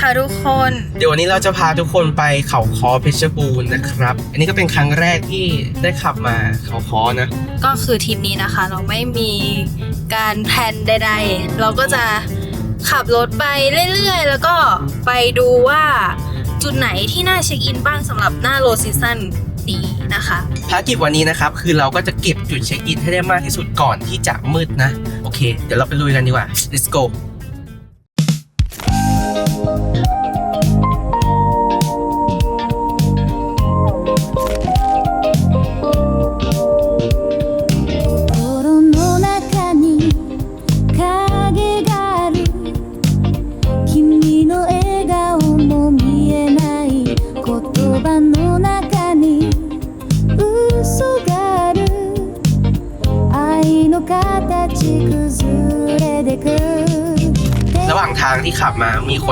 ค่ะทุกคน เดี๋ยววันนี้เราจะพาทุกคนไปเขาคอเพชรบูรณ์นะครับ อันนี้ก็เป็นครั้งแรกที่ได้ขับมาเขาคอนะ ก็คือทริปนี้นะคะ เราไม่มีการแพลนใดๆ เราก็จะขับรถไปเรื่อยๆ แล้วก็ไปดูว่าจุดไหนที่น่าเช็คอินบ้างสำหรับหน้าโลซีซั่นนี้นะคะภารกิจวันนี้นะครับ คือเราก็จะเก็บจุดเช็คอินให้ได้มากที่สุดก่อนที่จะมืดนะ โอเค เดี๋ยวเราไปลุยกันดีกว่า let's go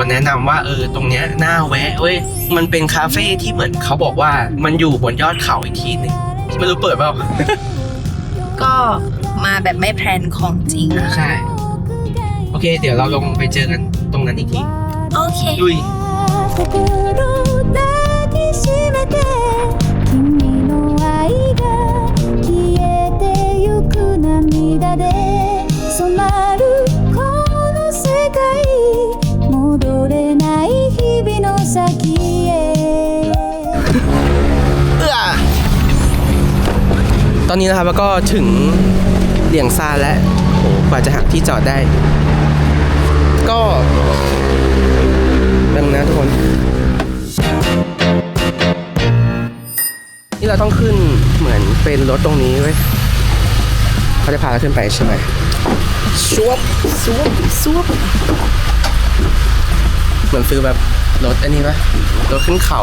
คนแนะนำว่าเออตรงเนี้ยน่าแวะเว้ย มันเป็นคาเฟ่ที่เหมือนเขาบอกว่ามันอยู่บนยอดเขาอีกทีหนึงไม่รู้เปิดเปล่า ก็มาแบบไม่แพลนของจริงนะคะ ใช่ โอเค เดี๋ยวเราลงไปเจอกันตรงนั้นอีกที โอเค ลุย 心抱きしめて君の愛が消えてゆく涙で ตอนนี้นะครับแล้วก็ถึงเหลียงซานแล้วโหกว่าจะหาที่จอดได้ ก็ดังนะทุกคน นี่เราต้องขึ้นเหมือนเป็นรถตรงนี้เว้ยเขาจะพาเราขึ้นไปใช่ไหมซวบซวบซวบเหมือนฟิลแบบรถอันนี้ปะรถขึ้นเขา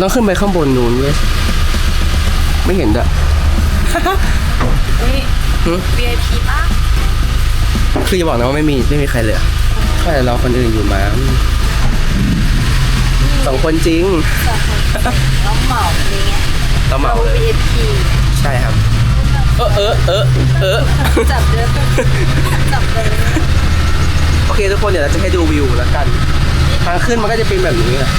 ต้องขึ้นไปข้างบนนู้นเว้ย ไม่เห็นดะเฮ้ยหึ VIP ป่ะคือจะบอกนะว่าไม่มีไม่มีใครเลยอะก็แต่รอคนอื่นอยู่มาสองคนจริงเราเหมาอะไรเงี้ยเราเหมาเลย VIP ใช่ครับ เออเออเออเออ จับเยอะจับเลยโอเคทุกคนเดี๋ยวเราจะให้ดูวิวแล้วกัน ทางขึ้นมันก็จะเป็นแบบนี้แหละ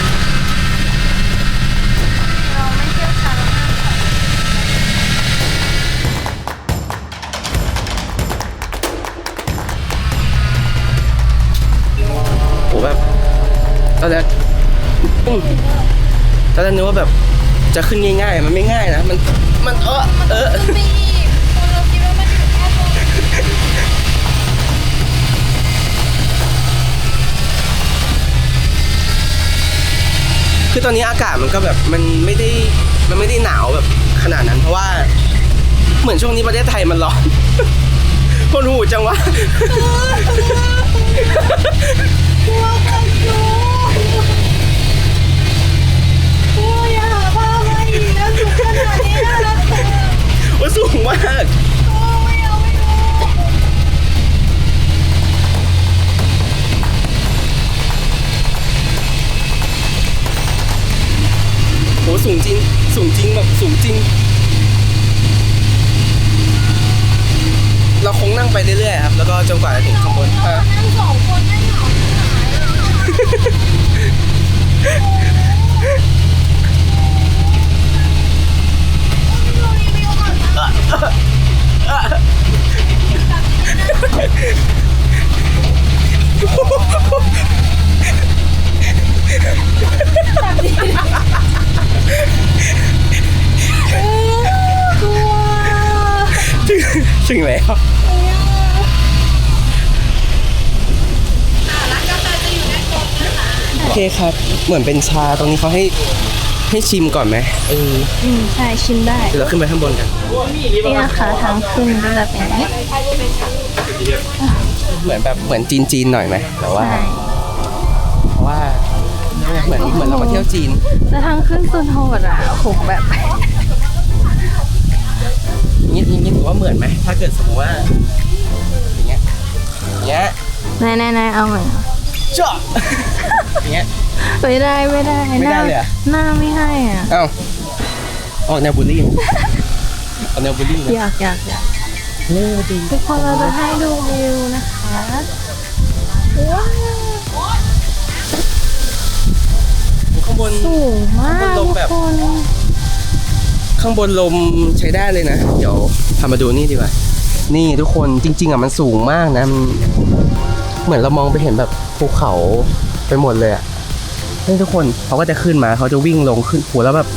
ตอนแรกตอนแรกนึกว่าแบบจะขึ้นง่ายๆ มันไม่ง่ายนะ มัน มันเออเออมีคนเราคิดว่ามันอยู่แค่ตรงคือตอนนี้อากาศมันก็แบบมันไม่ได้ มันไม่ได้หนาวแบบขนาดนั้น เพราะว่าเหมือนช่วงนี้ประเทศไทยมันร้อนคนหูจังวะกลัวกันอ นะสุดขนาดนี้นะรักเธอว่าสูงมากโอ้ไม่เอาไม่เอาโหสูงจริง สูงจริงแบบสูงจริง เราคงนั่งไปเรื่อยๆครับ แล้วก็จนกว่าจะถึงข้างบนอะนั่งสองคนไม่เหงาดู ถึงถึงแล้วร้านกาแฟจะอยู่ในกรงนะคะโอเคครับ เหมือนเป็นชาตรงนี้เขาให้ ให้ชิมก่อนไหมเอออืมใช่ชิมได้เดี๋ยวเราขึ้นไปข้างบนกัน นี่นะคะทางขึ้นก็จะเป็นอย่างนี้เหมือนแบบเหมือนจีนๆหน่อยไหมแต่ว่าใช่เพราะว่าเหมือนเหมือนเรามาเที่ยวจีน แต่ทางขึ้นสุดโหดอะโหแบบ อย่างนี้อย่างนี้ถือว่าเหมือนไหมถ้าเกิดสมมติว่าอย่างเงี้ยอย่างเงี้ยนายนายนายเอาเหมือน เจาะอย่างเงี้ย ไม่ได้ไม่ได้ไม่ได้เลยเหรอ หน้าไม่ให้อะเอ้าออกแนวบูลลี่นะออกแนวบูลลี่นะอยากอยากอยากเออดีทุกคนเราจะให้ดูวิวนะคะข้างบนสูงมากมันลมแบบทุกคนข้างบนลมใช้ได้เลยนะ เดี๋ยวพามาดูนี่ดีกว่า นี่ทุกคนจริง ๆอะมันสูงมากนะมัน เหมือนเรามองไปเห็นแบบภูเขาไปหมดเลยอะนี่ทุกคนเขาก็จะขึ้นมาเขาจะวิ่งลงขึ้นหัวแล้วแบบ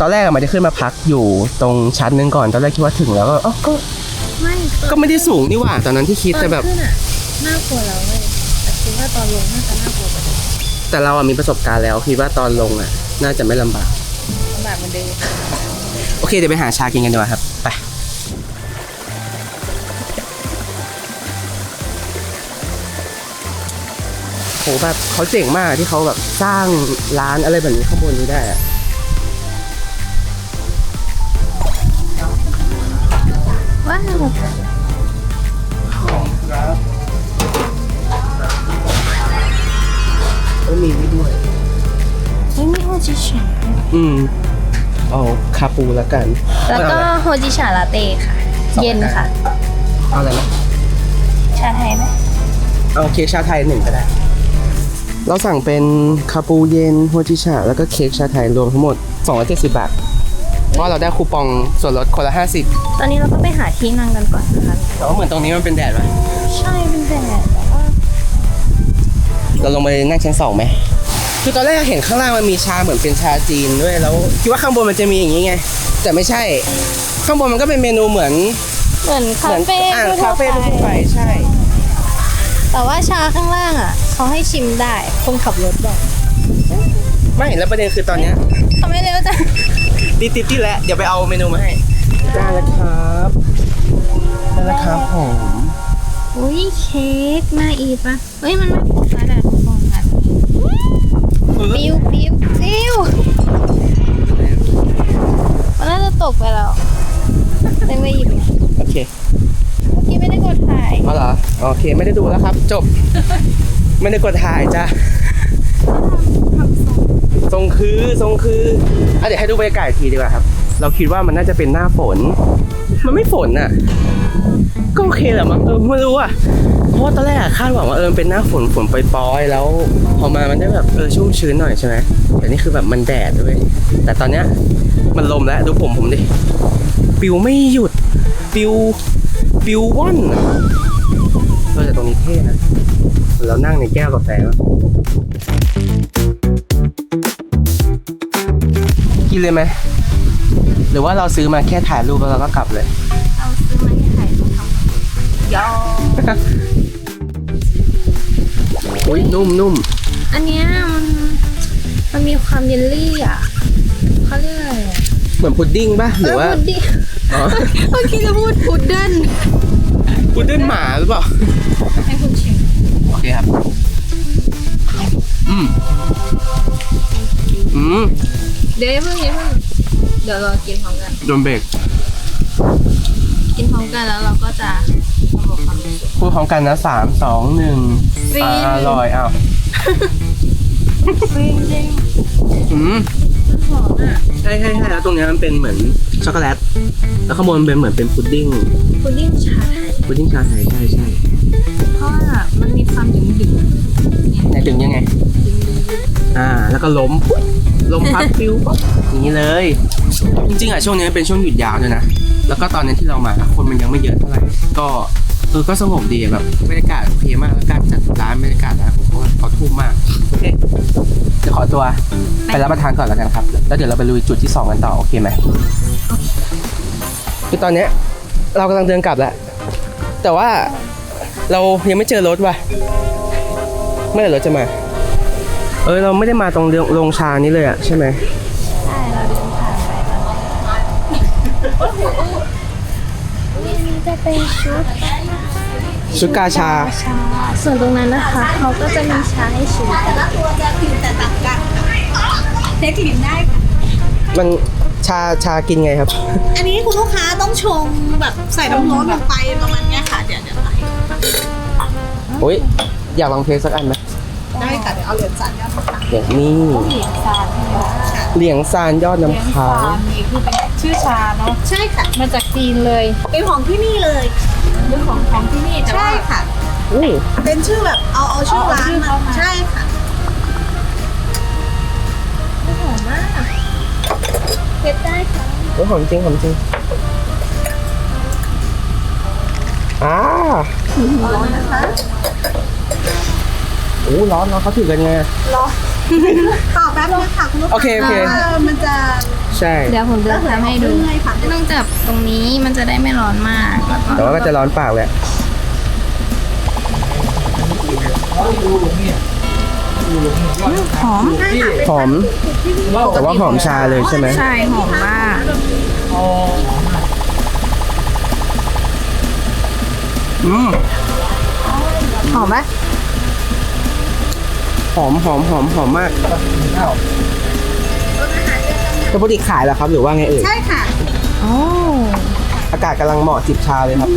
ตอนแรกอะมันจะขึ้นมาพักอยู่ตรงชั้นหนึงก่อนตอนแรกคิดว่าถึงแล้วก็เอ้าก็ไม่ก็ไม่ได้สูงนี่หว่าตอนนั้นที่คิดแต่แบบตอนขึ้นอะน่ากลัวแล้วเว้ยแต่คิดว่าตอนลงน่าจะน่ากลัวกว่าเดิมแต่เราอะมีประสบการณ์แล้วคิดว่าตอนลงอะน่าจะไม่ลำบากลำบากเหมือนเดิม โอเคเดี๋ยวไปหาชากินกันดีกว่าครับไป หแบบเขาเจ๋งมากที่เขาแบบสร้างร้านอะไรแบบนี้ข้างบนนี้ได้อะว้าวก็มีนี่ด้วยไม่มีโฮจิชาอืม เอาคาปูแล้วกัน แล้วก็เอาอะไรโฮจิชาลาเต้ค่ะสองเย็นรายการค่ะ เอาอะไรนะชาไทยไหมเอาเค้กชาไทยหนึ่งก็ได้ เราสั่งเป็นคาปูเย็นโฮจิชาแล้วก็เค้กชาไทยรวมทั้งหมด 270 บาท เพราะว่าเราได้คูปองส่วนลดคนละ 50 ตอนนี้เราก็ไปหาที่นั่งกันก่อนนะคะแต่ว่าเหมือนตรงนี้มันเป็นแดดไหมใช่เป็นแดดแต่ว่าเราลงไปนั่งชั้นสองไหมคือตอนแรกเห็นข้างล่างมันมีชาเหมือนเป็นชาจีนด้วยแล้วคิดว่าข้างบนมันจะมีอย่างนี้ไง แต่ไม่ใช่ ข้างบนมันก็เป็นเมนูเหมือนเหมือนคาเหมือนเฟ่อ่าทั่วๆคาเฟ่ทั่วไปใช่ แต่ว่าชาข้างล่างอะเขาให้ชิมได้คนขับรถบอกไม่แล้วประเด็นคือตอนเนี้ยทำไมเร็วจังติดติดที่แล้วเดี๋ยวไปเอาเมนูมาให้ได้แล้วครับได้แล้วครับผมอุ้ยเค้กน่าอีปะเฮ้ยมันไม่โฟกัสอะทุกคนแบบนี้ปิ้วปิ้วปิ้วมันน่าจะตกไปแล้วเต็มไปหยิบเนี่ย โอเค เมื่อกี้ไม่ได้กดถ่ายเอาเหรอโอเคไม่ได้ดูแล้วครับ จบ ไม่ได้กดถ่ายจ้ะทรงคือทรงคืออะเดี๋ยวให้ดูบรรยากาศอีกทีดีกว่าครับ เราคิดว่ามันน่าจะเป็นหน้าฝน มันไม่ฝนน่ะ ก็โอเคแหละมั้งเออไม่รู้อะเพราะว่าตอนแรกอะคาดหวังว่าเออมันเป็นหน้าฝนฝนปล่อยๆแล้ว พอมามันได้แบบเออชุ่มชื้นหน่อยใช่ไหมแต่นี่คือแบบมันแดดด้วยแต่ตอนเนี้ยมันลมแล้วดูผมผมดิปิวไม่หยุดปิว ปิวว่อนอะเออแต่ตรงนี้เท่นะเรานั่งในแก้วกาแฟวะกินเลยไหมหรือว่าเราซื้อมาแค่ถ่ายรูปแล้วเราก็กลับเลย เอาซื้อมาให้ถ่ายรูปทำยออุ้ยนุ่มนุ่มอันเนี้ยมันมันมีความเยลลี่อะเขาเรียกอะไรอะเหมือนพุดดิ้งป่ะหรือว่าเพุดดิ้งอ๋อเมื่อกี้จะพูดพุดเดิ้ลพุ ดดิ้งหมาหรือเปล่า ให้คุณชิมโอเคครับ อืม อืม เดี๋ยวอย่าเพิ่งอย่าเพิ่งเดี๋ยวเรากินพร้อมกัน โดนเบรกกินพร้อมกันแล้วเราก็จะบอกความรู้สึก พูดพร้อมกันนะสามสองหนึ่งฟินอร่อยอ้าวฟินจริงอืม หอมอะ ใช่ใช่ใช่แล้วตรงเนี้ยมันเป็นเหมือน ช็อกโกแลต แล้วข้างบนมันเป็นเหมือนเป็นพุดดิ้ง พุดดิ้งชาไทยพุดดิ้งชาไทยใช่ใช่เพราะว่ามันมีความดึงดึงๆเนี่ยไหนถึงยังไงดึงดึงอ่า แล้วก็ล้มปุ๊บลมพัดฟิวปุ๊บอย่างนี้เลย จริงๆอะช่วงนี้เป็นช่วงหยุดยาวด้วยนะ แล้วก็ตอนนั้นที่เรามาคนมันยังไม่เยอะเท่าไหร่ ก็เออก็สงบดีอะแบบบรรยากาศโอเคมากแล้วการจัดร้านบรรยากาศร้านผมว่าเขาทุ่มมากโอ เคเดี๋ยวขอตัวไปรับประทานก่อนแล้วกันครับ แล้วเดี๋ยวเราไปลุยจุดที่สองกันต่อ โอเคไหมคือตอนเนี้ยเรากำลังเดินกลับแล้ว แต่ว่าเรายังไม่เจอรถว่ะเมื่อไหร่รถจะมา เออเราไม่ได้มาตรงโรงชานี้เลยอะใช่ไหมใช่เราเดินผ่านไปตอนนี้อันนี้จะเป็นชุด ชุดกาชา ชาส่วนตรงนั้นนะคะ เขาก็จะมีชาให้ชิมกันตัวจะกลิ่นแต่ต่างกันค่ะเทคกลิ่นได้ค่ะมันชาชากินไงครับ อันนี้คุณลูกค้าต้องชงแบบใส่น้ำร้อนลงไปประมาณเนี้ยค่ะเดี๋ยวเดี๋ยวให้อุ้ยอยากลองเทสสักอันไหมได้ค่ะเดี๋ยวเอาเหรียญจานยอดน้ำตาลเดี๋ยวนี่เหลียงซานใช่ไหมคะเหลียงซานยอดเหลียงน้ำค้าซาง นนี่คือเป็นชื่อชาเนาะ ใช่ค่ะ มาจากจีนเลย เป็นของที่นี่เลย เรื่องของของที่นี่แต่ใช่ว่า ค่ะ อู้เป็นชื่อแบบเอาเอาชื่อร้านมา ใช่ค่ะเผ็ดได้ค่ะโอ้หอมจริงหอมจริงอ่าร้อนนะคะโอ้ร้อนร้อนเขาถือกันไง ต่อแป๊บนึงค่ะคุณลูกโอเคโอเคามันจะใช่ เดี๋ยวผมจะทำให้ดูเรื่อยๆค่ะต้องจับตรงนี้มันจะได้ไม่ร้อนมากแล้วก็แต่ว่าก็จะร้อนปากแหละ หอมหอมแต่ว่าหอมชาเลยใช่ไหมใช่หอมมากอืมหอมไหมห อมหอมหอมหอมมากแต่ปกติขายเหรอครับ หรือว่าไงเอ่ย ใช่ค่ะโอ้อากาศกำลังเหมาะจิบชาเลยครับ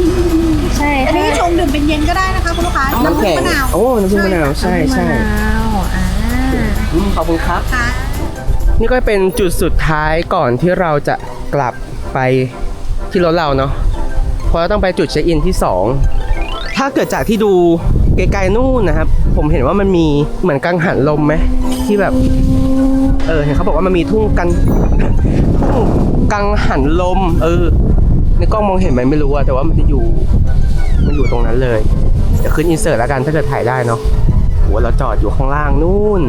ใช่อันนี้ชงดื่มเป็นเย็นก็ได้นะคะคุณลูกค้า น้ำแข็งมะนาวโอ้น้ำผึ้งมะนาว ใช่ใช่มะนาวอ่าอืมขอบคุณครับค่ะนี่ก็เป็นจุดสุดท้ายก่อนที่เราจะกลับไปที่รถเราเนาะ เพราะเราต้องไปจุดเช็คอินที่ 2 ถ้าเกิดจากที่ดู ไกลๆนู่นนะครับ ผมเห็นว่ามันมีเหมือนกังหันลมไหมที่แบบ เออเห็นเขาบอกว่ามันมีทุ่งกันทุ่งกังหันลม เออในกล้องมองเห็นไหมไม่รู้อะแต่ว่ามันจะอยู่ มันอยู่ตรงนั้นเลยเดี๋ยวขึ้นอินเสิร์ตแล้วกันถ้าเกิดถ่ายได้เนาะโหเราจอดอยู่ข้างล่างนู่น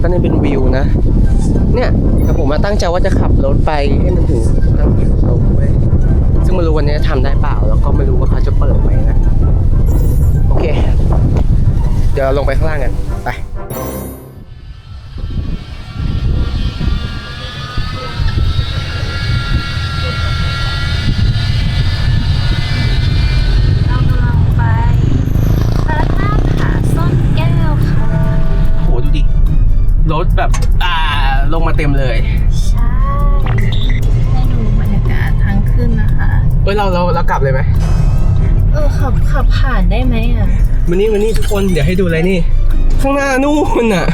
ก็นี่เป็นวิวนะ เนี่ยแต่ผมมาตั้งใจว่าจะขับรถไปให้มันถึงทางเขียวลงเว้ยซึ่งไม่รู้วันนี้ทำได้เปล่า แล้วก็ไม่รู้ว่าเขาจะเปิดไหมนะ โอเค เดี๋ยวเราลงไปข้างล่างกัน ไปเรากำลังไปพระธาตุผาซ่อนแก้วค่ะโหดูดิรถแบบ อ่า ลงมาเต็มเลย ใช่ ให้ดูบรรยากาศทางขึ้นนะคะ เอ้ย เราเราเรากลับเลยไหมเออขับขับผ่านได้ไหมอะมานี่มานี่ทุกคนเดี๋ยวให้ดูอะไรนี่ ข้างหน้านู่นน่ะ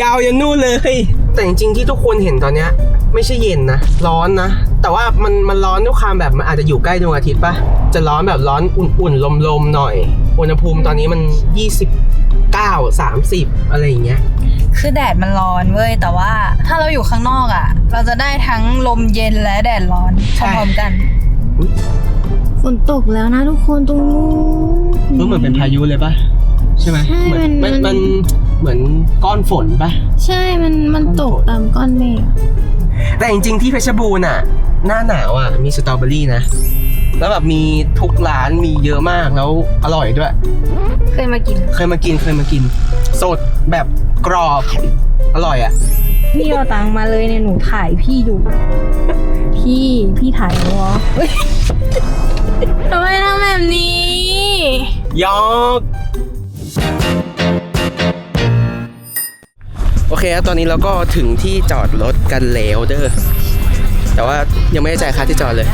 ยาวยันนู่นเลย แต่จริงๆที่ทุกคนเห็นตอนเนี้ย ไม่ใช่เย็นนะ ร้อนนะ แต่ว่ามันมันร้อนด้วยความแบบมันอาจจะอยู่ใกล้ดวงอาทิตย์ปะจะร้อนแบบร้อนอุ่นๆลมๆหน่อย อุณหภูมิตอนนี้มัน 29 30 อะไรอย่างเงี้ยคือแดดมันร้อนเว้ย แต่ว่าถ้าเราอยู่ข้างนอกอะ เราจะได้ทั้งลมเย็นและแดดร้อนใช่พร้อมๆกันอุ๊ย ฝนตกแล้วนะทุกคนตรงนู้น รู้เหมือนเป็นพายุเลยปะใช่ไหมใช่เหมือนมัน มันมันเหมือนก้อนฝนปะใช่มันมันตกตามก้อนเมฆอะแต่จริงๆที่เพชรบูรณ์อะ หน้าหนาวอะ มีสตรอเบอรี่นะ แล้วแบบมีทุกร้านมีเยอะมากแล้วอร่อยด้วย เคยมากิน เคยมากินเคยมากิน สดแบบกรอบอร่อยอะ พี่เอาตังค์มาเลยเนี่ยหนูถ่ายพี่อยู่ พี่พี่ถ่ายหนูเหรอเฮ้ย ทำไมทำแบบนี้ยอกโอเคครับตอนนี้เราก็ถึงที่จอดรถกันแล้วเด้อแต่ว่ายังไม่ได้จ่ายค่าที่จอดเลย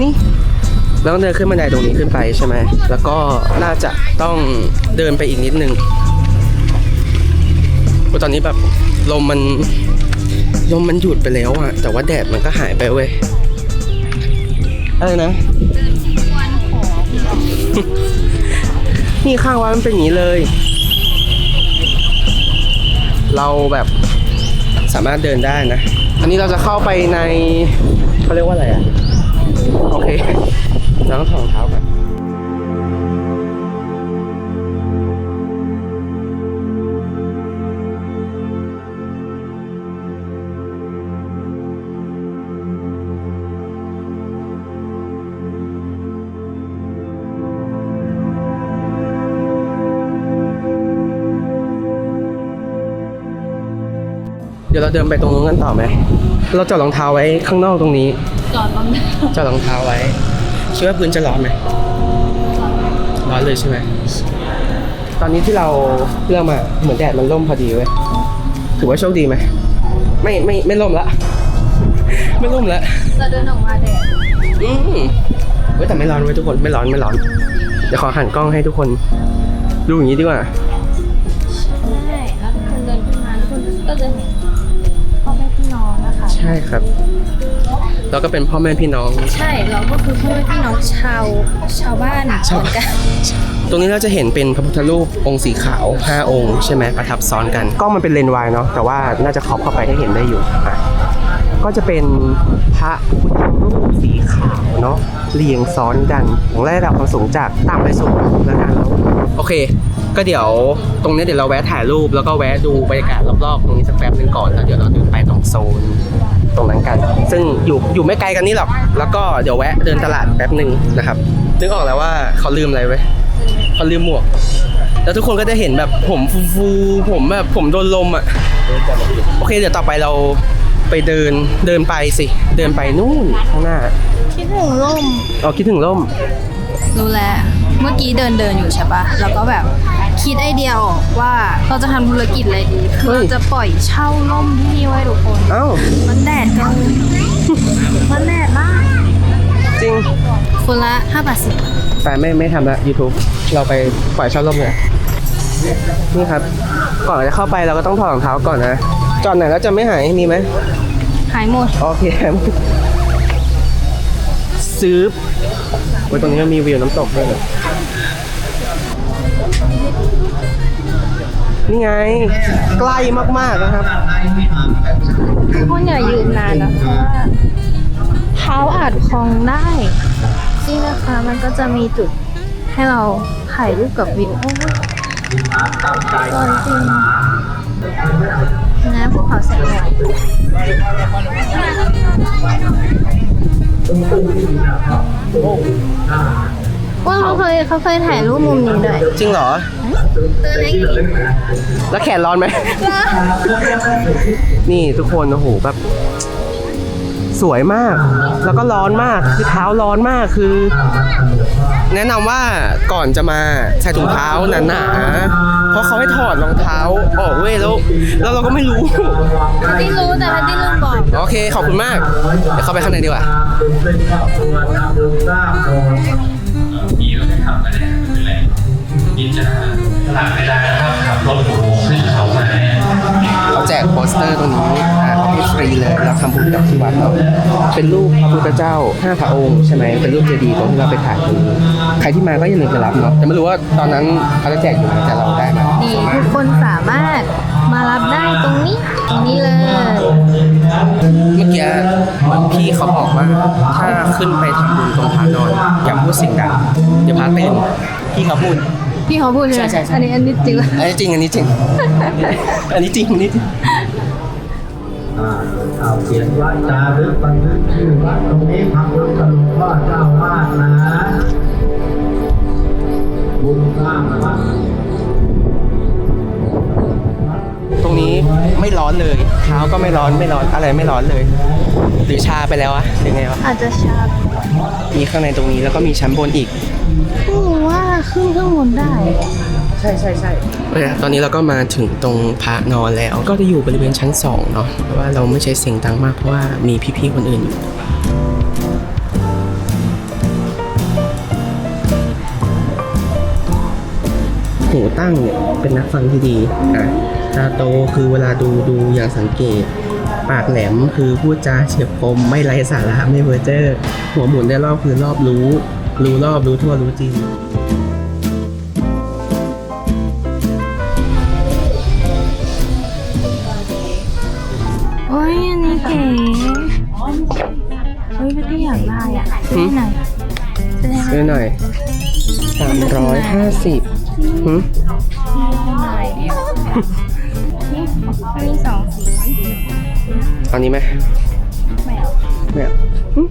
นี่เราต้องเดินขึ้นบันไดตรงนี้ขึ้นไปใช่ไหม แล้วก็น่าจะต้องเดินไปอีกนิดนึงโอ้ตอนนี้แบบลมมันลมมันหยุดไปแล้วอะแต่ว่าแดดมันก็หายไปเว้ย อะไรนะ นี่ข้างวัดมันเป็นอย่างนี้เลย เราแบบสามารถเดินได้นะ อันนี้เราจะเข้าไปในเขาเรียกว่าอะไรอะ ดี๋ยวเราเดินไปตรงนู้นกันต่อไหม เราจอดรองเท้าไว้ข้างนอกตรงนี้ จอดรองเท้าจอดรองเท้าไว้ คิดว่าพื้นจะร้อนไหม ร้อนเลยใช่ไหม ตอนนี้ที่เราเลือกมาเหมือนแดดมันร่มพอดีเว้ย ถือว่าโชคดีไหม ไม่ไม่ไม่ร่มละ ไม่ร่มละเราเดินออกมาแดด อืมเว้ยแต่ไม่ร้อนเว้ยทุกคนไม่ร้อนไม่ร้อน เดี๋ยวขอหันกล้องให้ทุกคนดูอย่างนี้ดีกว่า ใช่ แล้วคุณเดินขึ้นมาแล้วคุณก็จะเห็น ช่ครับตแล้วก็เป็นพ่อแม่พี่น้อง ใช่เราก็คือพ่อแม่พี่น้องชาวชาวบ้านชาวเหมือนกันตรงนี้เราจะเห็นเป็นพระพุทธรูปองค์สีขาว 5 องค์ ใช่ไหมประทับซ้อนกันกล้องมันเป็นเลนส์วายเนาะแต่ว่าน่าจะขอบเข้าไปให้เห็นได้อยู่อะก็จะเป็นพระพุทธรูปสีขาวเนาะเรียงซ้อนกันของระดับความสูงจากต่ำไปสูงแล้วกันแล้ว โอเค ก็เดี๋ยวตรงนี้เดี๋ยวเราแวะถ่ายรูปแล้วก็แวะดูบรรยากาศรอบๆตรงนี้สักแป๊บนึงก่อนแล้วเดี๋ยวเราเดินไปตรงโซนตรงนั้นกัน ซึ่งอยู่อยู่ไม่ไกลกันนี่หรอก แล้วก็เดี๋ยวแวะเดินตลาดแป๊บหนึ่งนะครับนึกออกแล้วว่าเขาลืมอะไรไว้เขาลืมหมวก แล้วทุกคนก็จะเห็นแบบผมฟูๆผมแบบผมโดนลมอะโอเค เดี๋ยวต่อไปเราไปเดินเดินไปสิ เดินไปนู่นข้างหน้า คิดถึงร่มเราคิดถึงร่ม รู้แล้ว เมื่อกี้เดินเดินอยู่ใช่ปะแล้วก็แบบ คิดไอเดียออกว่าเราจะทำธุรกิจอะไรดีคือเฮ้ยเราจะปล่อยเช่าร่มที่นี่ไว้ทุกคน เอ้า มันแดดเกินมันแดดมากจริงคนละ5บาทสิบแต่ไม่ไม่ทำละ YouTube เราไปปล่อยเช่าร่มเลยนี่ครับ ก่อนจะเข้าไปเราก็ต้องถอดรองเท้าก่อนนะ จอดไหนแล้วจะไม่หาย มีไหม หายหมด โอเคซื้อไว้ตรงนี้มันมีวิวน้ำตกด้วยเหรอ นี่ไง ใกล้มากๆนะครับทุกคนอย่ายืนนานนะเพราะว่าเท้าอาจพองได้นี่นะคะมันก็จะมีจุดให้เราถ่ายรูปกับวิวโอ้ยสวยจริงนะภูเขาแสงหน่อย ว่าเขาเคยเขาเคยถ่ายรูปมุมนี้ด้วยจริงเหรอเตือนให้กินแล้วแขนร้อนไหม นี่ทุกคนโอ้โหแบบสวยมาก แล้วก็ร้อนมาก คือเท้าร้อนมาก คือ แนะนำว่าก่อนจะมาใส่ถุงเท้าหนาๆ เพราะเขาให้ถอดรองเท้าออกเว้ยแล้วแล้วเราก็ไม่รู้ ที่รู้แต่ไม่ได้ลืมบอกโอเคขอบคุณมากเดี๋ยวเข้าไปข้างในดีกว่า มีรถขับมาเนี่ยคืออะไรกินจะผ่านไม่ได้นะครับขับรถหรูขึ้นเขามาเนี่ย เขาแจกโปสเตอร์ตรงนี้อ่าให้ฟรีเลยเราทำบุญกับที่วัดเนาะเป็นรูปพระพุทธเจ้าห้าพระองค์ใช่ไหมเป็นรูปเจดีย์ตรงที่เราไปถ่ายตรงนี้ใครที่มาก็อย่าลืมไปรับเนาะแต่ไม่รู้ว่าตอนนั้นเขาจะแจกอยู่ไหมแต่เราได้มานี่ทุกคนสามารถมารับได้ตรงนี้ตรงนี้เลย เมื่อกี้พี่เขาบอกว่าถ้าขึ้นไปทำบุญตรงพระนอนอย่าพูดเสียงดังเดี๋ยวพระตื่นพี่เขาพูด พี่เขาพูดใช่ไหมใช่ใช่ใช่ อันนี้อันนี้จริงอันนี้จริงอันนี้จริง อันนี้จริงอันนี้จริงเอาเขียนไว้จารึกบันทึกชื่อวัดตรงนี้พักรับกับหลวงพ่อเจ้าวาดนะบุญสร้างวัดตรงนี้ไม่ร้อนเลยเท้าก็ไม่ร้อนไม่ร้อนอะไรไม่ร้อนเลย หรือชาไปแล้วอะหรือไงวะอาจจะชามีข้างในตรงนี้แล้วก็มีชั้นบนอีกไม่รู้ว่า ขึ้นเครื่องบนได้ ใช่ใช่ใช่ตอนนี้เราก็มาถึงตรงพระนอนแล้ว ก็จะอยู่บริเวณชั้นสองเนาะเพราะว่าเราไม่ใช้เสียงดังมากเพราะว่ามีพี่ๆคนอื่นอยู่หูตั้งเนี่ยเป็นนักฟังที่ดีอะตาโตคือเวลาดูดูอย่างสังเกต ปากแหลมคือพูดจาเฉียบคมไม่ไร้สาระไม่เวอร์เจอร์ หัวหมุนได้รอบคือรอบรู้ รู้รอบรู้ทั่วรู้จริง หนซื้อไหนซื้อหน่อยสามร้อยห้าสิบหืมอันนี้สองสีเอานี้ไหมไม่เอาไม่เอาหึ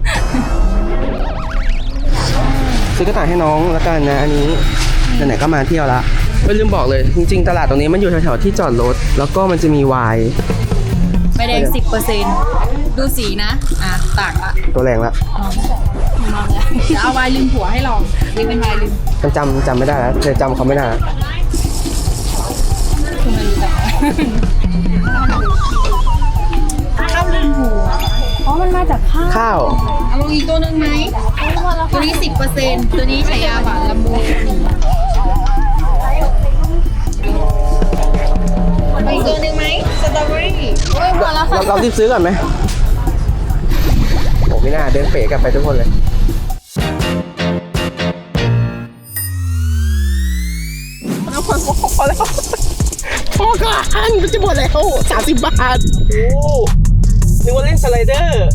ซื้อกระต่ายให้น้องแล้วกันนะอันนี้ไหนๆก็มาเที่ยวละไม่ลืมบอกเลย จริงๆ ตลาดตรงนี้มันอยู่แถวๆที่จอดรถ แล้วก็มันจะมีวายใบแดงสิบเปอร์เซ็นดูสีนะ อะต่างละตัวแรงละ จะเอาวายลืมผัวให้ลองนี่เป็นวายลืมมันจำจำไม่ได้แล้วเธอจำเขาไม่ได้แล้วคุณไม่รู้จักข้าวลืมผัวอ๋อมันมาจากข้าวข้าวเอาลงอีกตัวหนึ่งไหมตัวนี้สิบเปอร์เซ็นตัวนี้ฉายาหวานละมุนเอาอีกตัวหนึ่งไหมสตรอเบอรี่โอ้ยพอแล้วค่ะ เราเรารีบซื้อก่อนไหมผมไม่น่าเดินเป๋กลับไปทุกคนเลย แล้วพอก่อนมันจะหมดแล้วสามสิบบาท โอ้นึกว่าเล่นสไลเดอร์